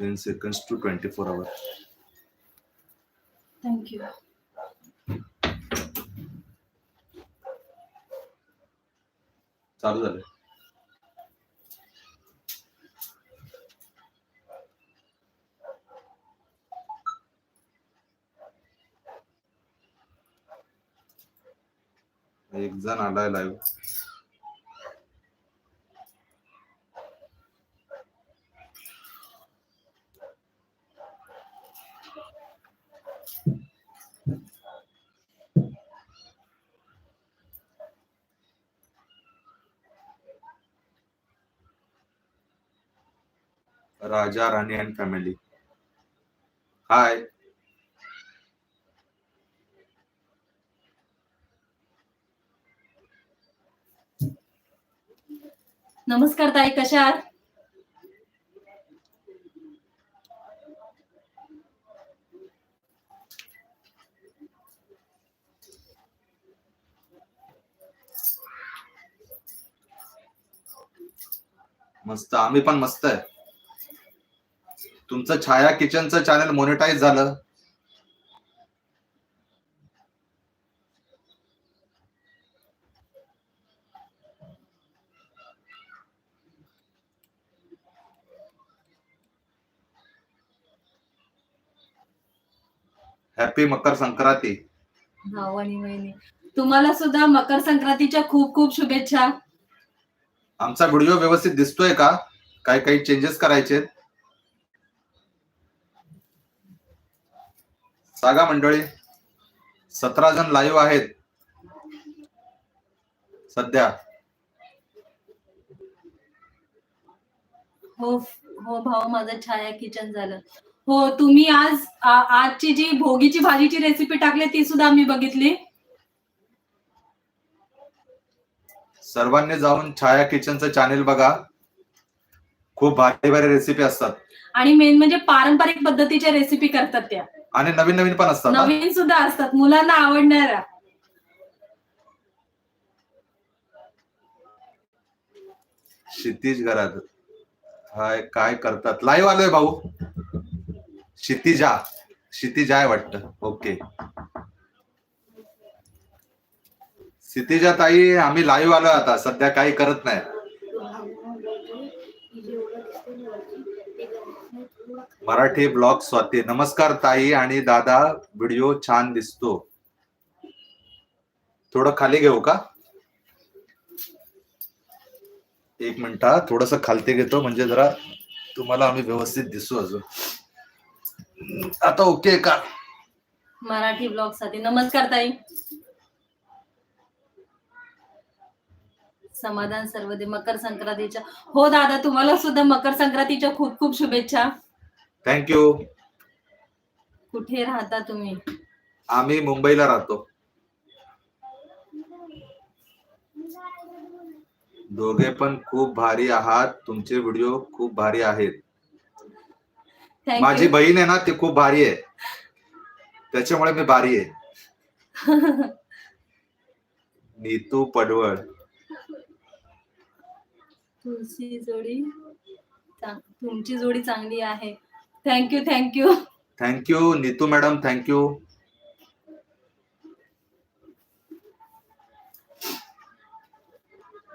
Ten seconds to twenty four hour thank you चालू झाले. एक जण आलाय live Raja Rani and family hi नमस्कार ताई कशा आहात? मस्त. आम्ही पण मस्त आहे. तुमचं छाया किचनचं चॅनल मोनिटाईज झालं. हॅपी मकर संक्रांती. तुम्हाला सुद्धा मकर संक्रांतीच्या खूप खूप शुभेच्छा. आमचा व्हिडिओ व्यवस्थित दिसतोय का? काही काही चेंजेस करायचे सांगा मंडळी सतरा जण लाईव्ह आहेत. सध्या. हो हो भाऊ माझं छाया किचन झालं. हो तुम्ही आज आ- आजची जी भोगीची भाजीची रेसिपी टाकली ती सुद्धा आम्ही बघितली. सर्वांनी जाऊन छाया किचनचं चॅनेल बघा. खूप भारी भारी रेसिपी असतात. आणि मेन म्हणजे पारंपरिक पद्धतीच्या रेसिपी करतात त्या. आणि नवीन नवीन पण असतात. नवीन सुद्धा असतात. मुलांना आवडणाऱ्या क्षितिज घरात. हाय काय करतात? लाईव्ह आलोय भाऊ. क्षितिजा. क्षितिजा आहे वाटतं. ओके क्षितिजा ताई आम्ही लाईव्ह आलो आता. सध्या काही करत नाही. मराठी ब्लॉग स्वाती. नमस्कार ताई आणि दादा व्हिडिओ छान दिसतो. थोडं खाली घेऊ का? एक मिनिट थोडस खालती घेतो म्हणजे जरा तुम्हाला आम्ही व्यवस्थित दिसू अजून. आता ओके का? मराठी ब्लॉगसाठी नमस्कार ताई. समाधान सर्वदे. मकर संक्रांतीच्या हो दादा तुम्हाला सुद्धा मकर संक्रांतीच्या खूप खूप शुभेच्छा. थँक्यू कुठे राहता तुम्ही? आम्ही मुंबईला राहतो. दोघे पण खूप भारी आहात. तुमचे व्हिडिओ खूप भारी आहेत. माझी बहीण आहे ना ती खूप भारी आहे. त्याच्यामुळे मी भारी आहे. नीतू पडवळ. तुमची जोडी तुमची जोडी चांगली आहे. Thank you thank you thank you Neetu madam thank you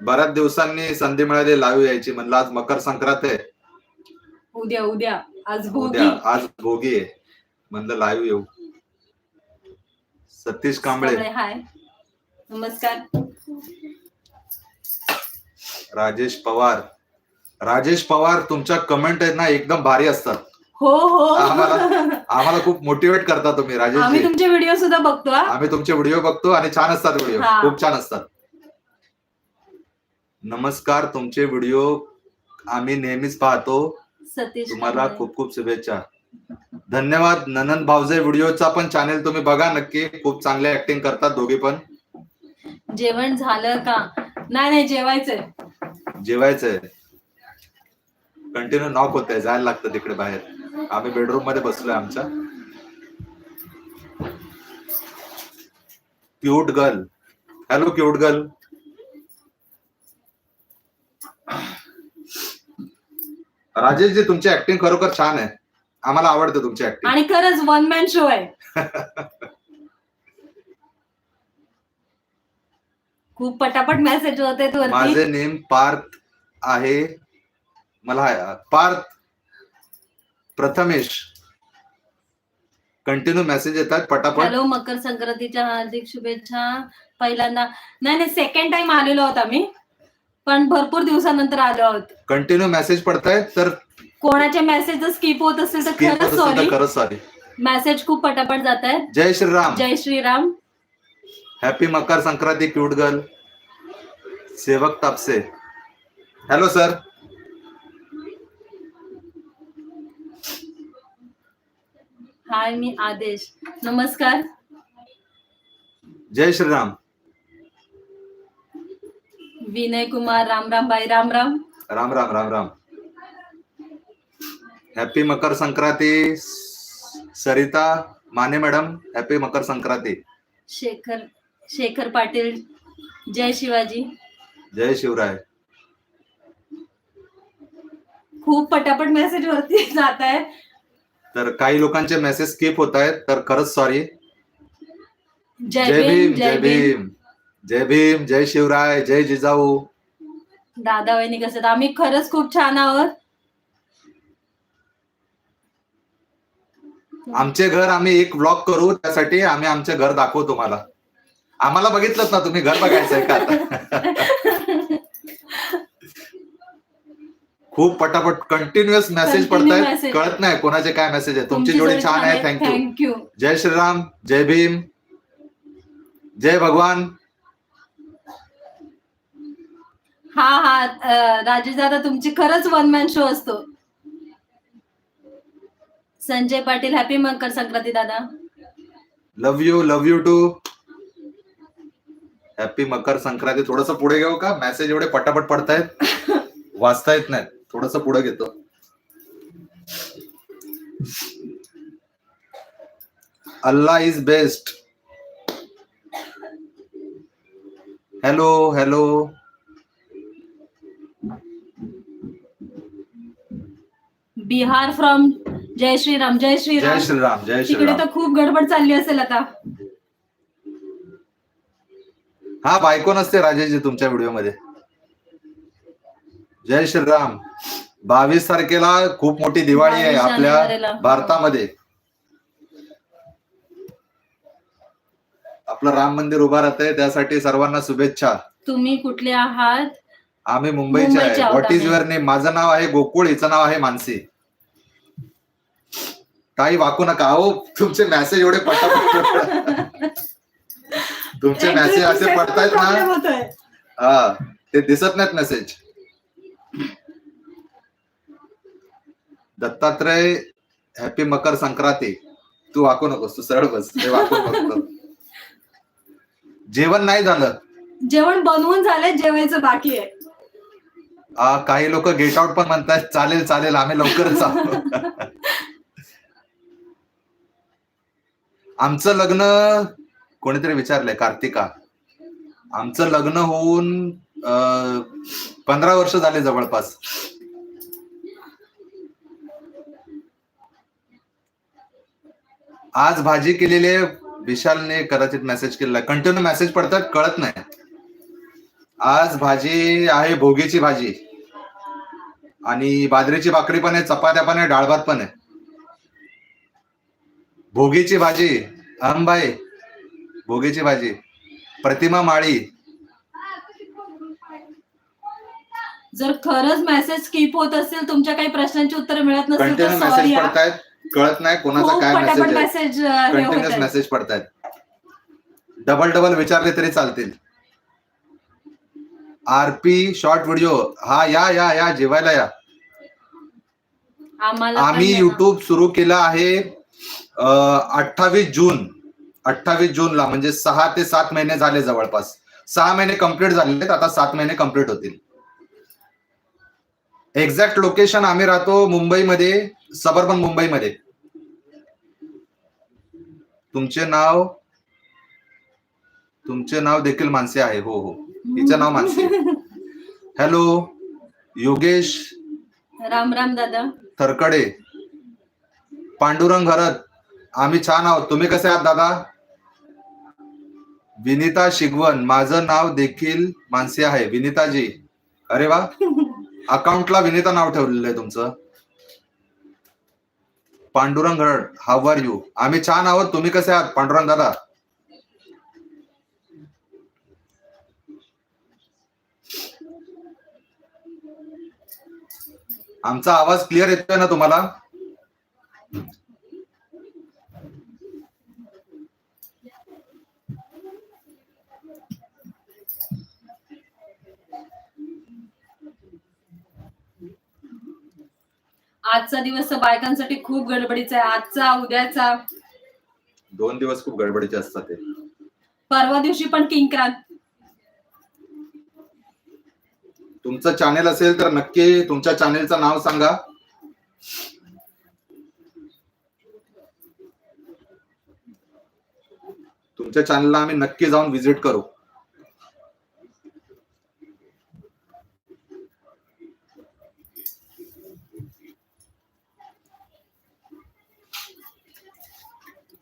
बऱ्याच दिवसांनी संधी मिळाली लाईव्ह यायची म्हणलं आज मकर संक्रांत आहे. उद्या उद्या. आज भोगी. उद्या आज भोगी आहे. म्हणलं लाईव्ह येऊ. सतीश कांबळे. हाय. नमस्कार. राजेश पवार. राजेश पवार तुमच्या कमेंट आहेत ना एकदम भारी असतात. हो हो. आम्हाला- आम्हाला खूप मोटिवेट करता तुम्ही आम्ही राजेश तुमचे व्हिडिओ सुद्धा बघतो हा. आम्ही तुमचे व्हिडिओ बघतो आणि छान असतात व्हिडिओ हा. खूप छान असतात. नमस्कार तुमचे व्हिडिओ आम्ही नेहमीच पाहतो. सतीश तुम्हाला कांबळे. खूप खूप शुभेच्छा. धन्यवाद ननंद भावजे व्हिडिओचा पण चॅनेल तुम्ही बघा नक्की. खूप चांगले ऍक्टिंग करतात दोघे पण. जेवण झालं का? नाही नाही जेवायचंय. जेवायचंय. कंटिन्यू नॉक होत आहे जायला लागतं तिकडे बाहेर. आम्ही बेडरूममध्ये बसलोय आमच्या cute girl hello cute girl Rajeshji तुमची ऍक्टिंग खरोखर छान आहे. आम्हाला आवडते तुमची ऍक्टिंग आणि खरंच वन मॅन शो आहे. खूप पटापट मेसेज होते माझे नेम पार्थ आहे. मला पार्थ प्रथमेश कंटिन्यू मेसेज येतात पटापट. हॅलो मकर संक्रांतीच्या हार्दिक शुभेच्छा. पहिल्यांदा नाही नाही सेकंड टाइम आलेलो आहोत आम्ही. पण भरपूर दिवसानंतर आलो आहोत. कंटिन्यू मेसेज पडतायत तर कोणाचे मेसेज जर स्किप होत असेल तर skip होत खरंच असेल सॉरी खरंच सॉरी मेसेज खूप पटापट जात आहेत जय श्रीराम. जय Shriram. Happy Makar Sankranti cute girl Sevak Tapase. Hello sir hi मी आदेश. नमस्कार. जय श्रीराम. विनय कुमार राम राम बाई Ram Ram. Ram Ram Ram Ram. Happy Makar Sankranti Sarita Mane madam happy Makar Sankranti. Shekhar Shekhar Patil जय शिवाजी. जय शिवराय. खूप पटापट मेसेज वरती जात आहे. तर काही लोकांचे मेसेज स्किप होत आहेत तर खरंच सॉरी जय भीम जय भीम. जय भीम जय शिवराय जय जिजाऊ. दादा वहिनी कसं? आम्ही खरंच खूप छान आहोत. आमचे घर आम्ही एक ब्लॉग करू त्यासाठी आम्ही आमचे घर दाखवू तुम्हाला. आम्हाला बघितलं ना तुम्ही घर बघायचंय का आता? खूप पटापट कंटिन्युअस मेसेज पडतायत. message. कळत नाही कोणाचे काय मेसेज आहे तुमची जोडी छान आहे. थँक्यू जय श्रीराम जय भीम. जय भगवान. हा हा राजेश दादा तुमची खरंच वन मॅन शो असतो. संजय पाटील हॅपी मकर संक्रांती दादा. Love you love you too happy Makar Sankranti थोडस पुढे घेऊ का? मेसेज एवढे पटापट पडतायत. वाचता येत नाहीत. थोडस पुढे घेतो. Allah is best. Hello hello. Bihar from जय श्रीराम जय जय श्रीराम श्रीराम. जय तिकडे श्रीराम तर खूप गडबड चालली असेल आता. हा बायको नसते राजेशजी तुमच्या व्हिडिओमध्ये जय श्रीराम. बावीस तारखेला खूप मोठी दिवाळी आहे 22 आपल्या. भारतामध्ये. आपलं राम मंदिर उभा राहतंय त्यासाठी सर्वांना शुभेच्छा. तुम्ही कुठले आहात? आम्ही मुंबईचे आहे. What is. युअर नेम माझं नाव आहे गोकुळ हिचं नाव आहे मानसी. काही वाकू नका. अहो तुमचे मेसेज एवढे पटापट तुमचे मेसेज असे पडतायत ना. हा ते दिसत नाहीत मेसेज दत्तात्रय हॅपी मकर संक्रांती. तू वाकू नकोस तू सरळ बस ते वाकून बघतो. जेवण नाही झालं. जेवण बनवून झालंय जेवायचं बाकी आहे. आ, काही लोक गेट आउट पण म्हणतात चालेल चालेल आम्ही लवकरच आहोत आमचं लग्न कोणीतरी विचारलंय कार्तिका. आमचं लग्न होऊन पंधरा वर्ष झाले जवळपास. आज भाजी केलेली आहे. विशालने कदाचित मेसेज केलेला कंटिन्यू मेसेज पडतात कळत नाही. आज भाजी आहे भोगीची भाजी. आणि बाजरीची भाकरी पण आहे चपात्या पण आहे डाळ भात पण आहे. भोगीची भाजी अहमबाई भोगीची भाजी. प्रतिमा माळी. जर खरंच मेसेज स्किप होत असेल तुमच्या काही प्रश्नांची उत्तर मिळत नसेल तर मेसेज पडतायत. कळत नाही कोणाचा काय मेसेज कंटिन्युअस. मेसेज पडतायत. डबल डबल विचारले तरी चालतील. आरपी शॉर्ट व्हिडिओ हा या या या जेवायला या. आम्ही. युट्यूब सुरू केलं आहे अठ्ठावीस जून. अठ्ठावीस जूनला म्हणजे सहा ते सात महिने झाले जवळपास. सहा महिने कंप्लीट झालेले आहेत, आता सात महिने कंप्लीट होतील. एक्झॅक्ट लोकेशन आम्ही राहतो मुंबईमध्ये. सबर्बन मुंबईमध्ये. तुमचे नाव? तुमचे नाव देखील मानसी आहे. हो हो. हिचं नाव मानसी हॅलो योगेश राम राम दादा. थरकडे. पांडुरंग घरत आम्ही छान आहोत. तुम्ही कसे आहात दादा? विनिता शिगवन. माझं नाव देखील मानसी आहे. विनिताजी. अरे वा. अकाउंटला विनिता नाव ठेवलेलं आहे तुमचं. Pandurang Harad how are you आम्ही छान आहोत तुम्ही कसे आहात पांडुरंग दादा? आमचा आवाज क्लिअर येतोय ना तुम्हाला? आजचा दिवस बायकांसाठी खूप गडबडीचा आहे. आजचा उद्याचा. दोन दिवस खूप गडबडीचे असतात ते. परवा दिवशी पण किंक्रांत. तुमचं चॅनेल असेल तर नक्की तुमच्या चॅनेलचं नाव सांगा. तुमच्या चॅनलला आम्ही नक्की जाऊन व्हिजिट करू.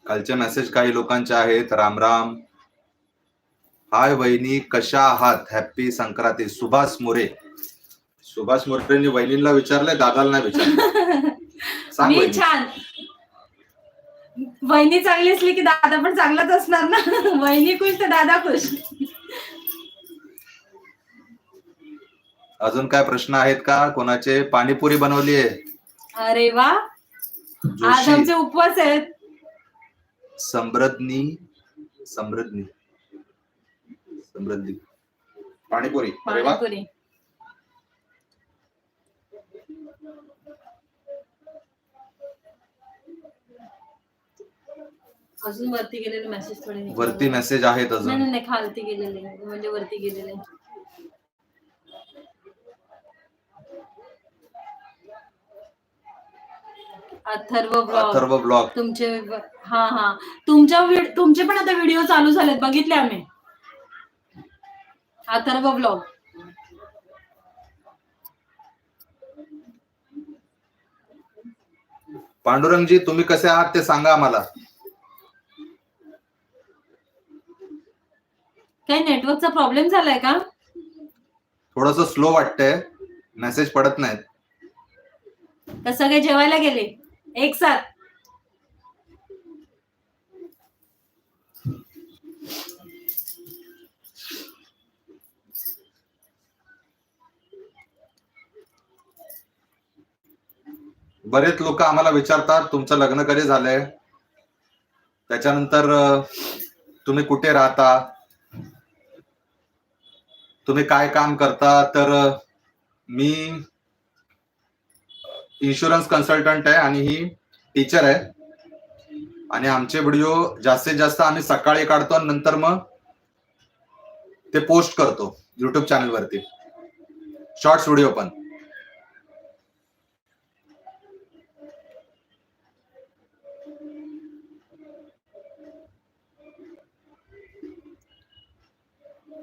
कालचे मेसेज काही लोकांचे आहेत. राम राम. हाय वहिनी कशा आहात? हॅपी संक्रांती. सुभाष मोरे. सुभाष मोरेंनी वहिनीला विचारलंय दादाला नाही विचारलं. सांग मी वहिनी. छान. वहिनी चांगली असली की दादा पण चांगलाच असणार ना? वहिनी खुश तर दादा खुश. अजून काय प्रश्न आहेत का? कोणाचे? पाणीपुरी बनवली आहे अरे वा. आज जोशी. आमचे उपवास आहेत. समृद्धी समृद्धी. समृद्धी. पाणीपुरी. अरे वा. पाणीपुरी. अजून वरती गेलेले मेसेज थोडे. वरती मेसेज आहेत नाही अजून नाही नाही खालती गेलेले. म्हणजे वरती गेलेले. अथर्व ब्लॉग. अथर्व ब्लॉग. तुमचे हा हा. तुमच्या तुमचे पण आता व्हिडिओ चालू झालेत. बघितले आम्ही. अथर्व ब्लॉग. पांडुरंगजी तुम्ही कसे आहात ते सांगा आम्हाला. काही नेटवर्कचा प्रॉब्लेम झालाय का? थोडस स्लो वाटतंय. मेसेज पडत नाहीत. सगळे जेवायला गेले. एक साथ. बरेच लोक आम्हाला विचारतात तुमचं लग्न कधी झालंय? त्याच्यानंतर तुम्ही कुठे राहता? तुम्ही काय काम करता? तर मी इन्शुरन्स कन्सल्टंट आहे आणि ही टीचर आहे. आणि आमचे व्हिडिओ जास्तीत जास्त आम्ही सकाळी काढतो आणि नंतर मग ते पोस्ट करतो युट्यूब चॅनलवरती शॉर्ट्स व्हिडिओ पण.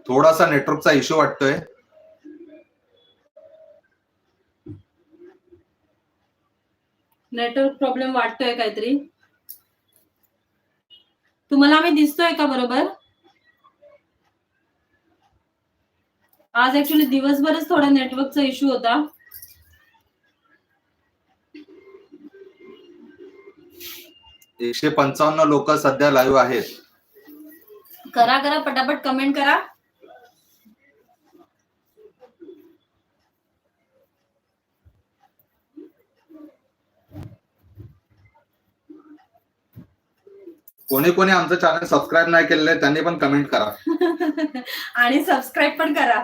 थोडासा नेटवर्कचा इश्यू वाटतोय. नेटवर्क प्रॉब्लेम वाटतोय काहीतरी. तुम्हाला आम्ही दिसतोय का बरोबर? आज ऍक्च्युली दिवसभरच थोडा नेटवर्कचा इश्यू होता. एकशे पंचावन्न लोक सध्या लाईव्ह आहेत. करा करा पटापट कमेंट करा. कोणी कोणी आमचं चॅनल सबस्क्राईब नाही केलेलं आहे त्यांनी पण कमेंट करा. आणि सबस्क्राईब पण करा.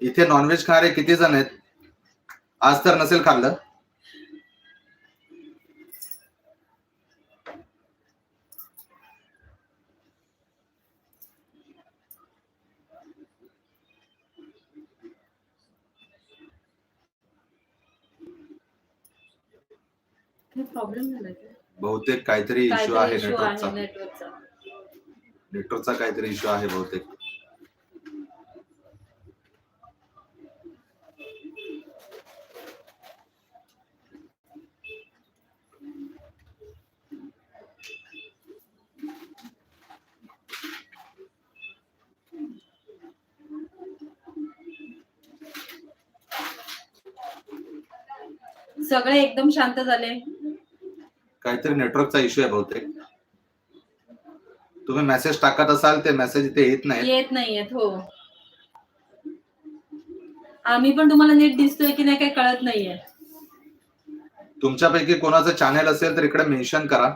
इथे नॉनव्हेज खाणारे किती जण आहेत? आज तर नसेल खाल्लं. प्रॉब्लेम झाला का बहुतेक काहीतरी इश्यू आहे नेटवर्कचा नेटवर्कचा काहीतरी इश्यू आहे बहुतेक. सगळे एकदम शांत झाले. काहीतरी नेटवर्कचा इश्यू आहे बहुतेक. तुम्ही मेसेज टाकत असाल ते मेसेज इथे येत नाही येत नाहीयेत हो. आम्ही पण तुम्हाला नीट दिसतोय की नाही काही कळत नाहीये. तुमच्यापैकी कोणाचं चॅनल असेल तर इकडे मेन्शन करा.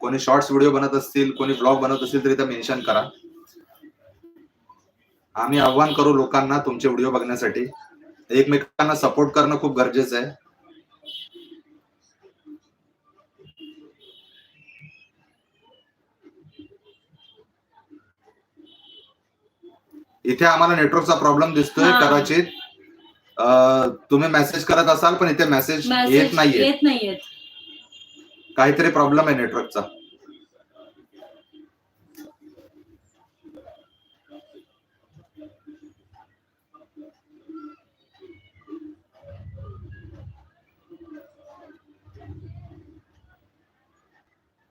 कोणी शॉर्ट्स व्हिडिओ बनत असतील कोणी ब्लॉग बनत असतील तर इथे मेन्शन करा. आम्ही आव्हान करू लोकांना तुमचे व्हिडिओ बघण्यासाठी. एकमेकांना सपोर्ट करणं खूप गरजेचं आहे. इथे आम्हाला नेटवर्कचा प्रॉब्लेम दिसतोय हा. कदाचित. अं, तुम्ही मेसेज करत असाल पण इथे मेसेज येत मेसेज नाहीये. येत नाहीयेत. काहीतरी प्रॉब्लेम आहे नेटवर्कचा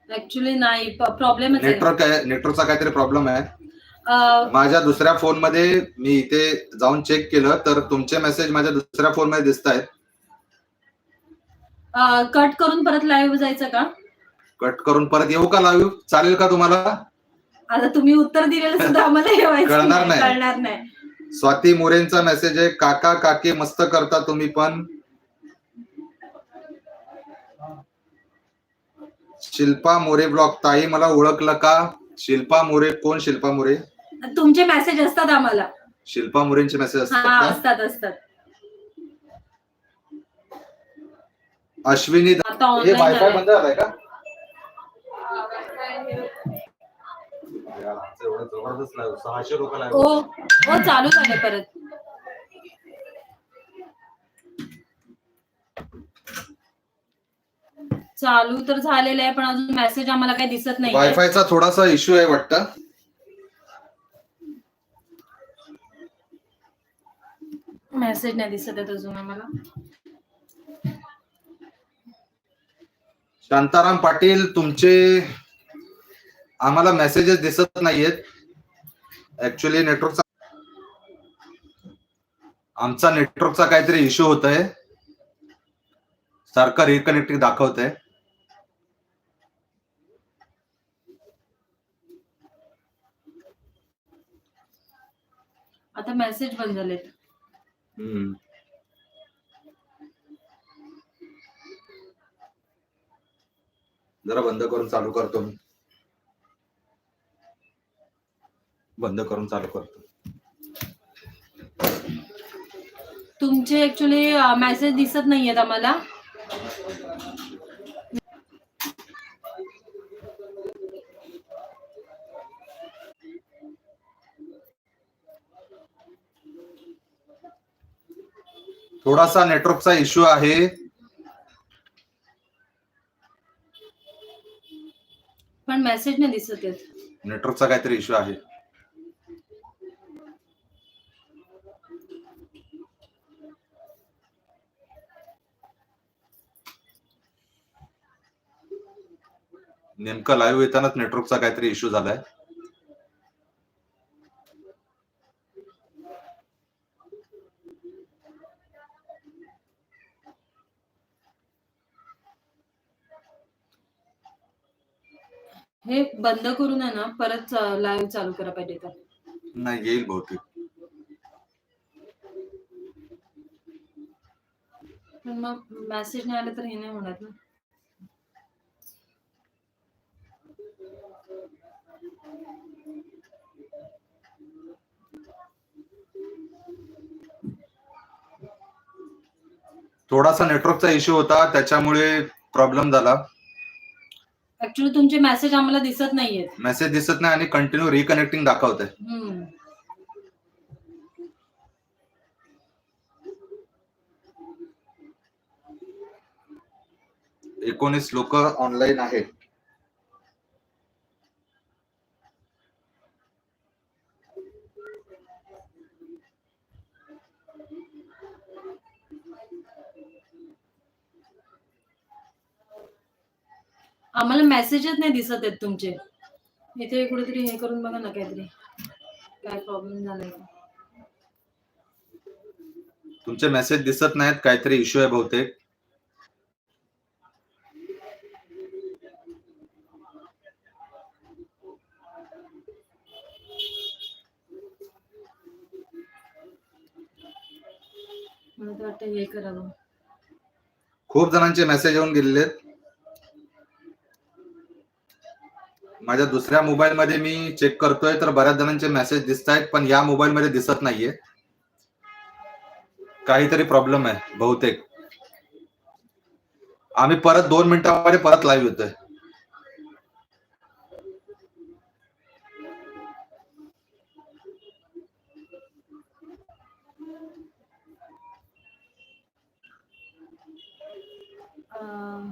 ऍक्च्युली नाही प्रॉब्लेमच आहे. नेटवर्क आहे नेटवर्कचा काहीतरी प्रॉब्लेम आहे. माझ्या दुसऱ्या फोनमध्ये मी इथे जाऊन चेक केलं तर तुमचे मेसेज माझ्या दुसऱ्या फोनमध्ये दिसत आहेत. कट करून परत लाईव्ह जायचं का? कट करून परत येऊ का लाईव्ह चालेल का तुम्हाला? आता तुम्ही उत्तर दिलेलं सुद्धा आम्हाला कळणार नाही. कळणार नाही. स्वाती मोरेंचा मेसेज आहे काका काके मस्त करता तुम्ही पण. शिल्पा मोरे ब्लॉग ताई मला ओळखलं का? शिल्पा मोरे कोण शिल्पा मोरे? तुमचे मेसेज असतात आम्हाला. शिल्पा मोरेंचे मेसेज हा असतात का? असतात असतात. अश्विनी आता हे वायफाय बंद झालाय का? यार, आमचं एवढं जबरदस्त live, सहाशे लोक. ओ ओ चालू झालं परत. चालू तर झालेलं आहे पण अजून मेसेज आम्हाला काही दिसत नाही. वायफायचा थोडासा इश्यू आहे वाटतं. मेसेज नाही दिसत आहेत अजून आम्हाला. शांताराम पाटील तुमचे आम्हाला मेसेजेस दिसत नाहीयेत. ऍक्च्युली नेटवर्कचा आमचा नेटवर्कचा काहीतरी इश्यू होत आहे सारखं रिकनेक्टिंग दाखवत आहे आता मेसेज बंद झालेत. जरा बंद करून चालू करतो मी. बंद करून चालू करतो. तुमचे ऍक्च्युली मेसेज दिसत नाहीयेत आम्हाला. थोडासा नेटवर्कचा इश्यू आहे. पण मेसेज नाही दिसत आहेत नेटवर्कचा काहीतरी इश्यू आहे. नेमकं लाईव्ह येतानाच नेटवर्कचा काहीतरी इश्यू झालाय. बंद करून आहे ना परत लाईव्ह चालू करा पाहिजे तर. नाही येईल बहुतेक. पण मग मेसेज नाही आला तर हे नाही होणार ना. थोडासा नेटवर्कचा इश्यू होता त्याच्यामुळे प्रॉब्लेम झाला. ऍक्च्युली तुमचे मेसेज आम्हाला दिसत नाहीयेत. मेसेज दिसत नाही आणि कंटिन्यू रिकनेक्टिंग दाखवत आहे हम्म. एकोणीस लोक ऑनलाईन आहेत. मेसेजच नाही दिसत आहेत तुमचे. इथे कुठेतरी हे करून बघा ना काहीतरी. काय प्रॉब्लेम झालाय तुमचे मेसेज दिसत नाहीत काहीतरी इश्यू आहे बहुतेक. मला तर वाटतं हे करावं. खूप जणांचे मेसेज येऊन गेलेले आहेत. माझ्या दुसऱ्या मोबाईल मध्ये मी चेक करतोय तर बऱ्याच जणांचे मेसेज दिसत आहेत पण या मोबाईल मध्ये दिसत नाहीये. काहीतरी प्रॉब्लेम आहे बहुतेक. आम्ही परत दोन मिनिटांमध्ये परत लाईव्ह येतोय. अं,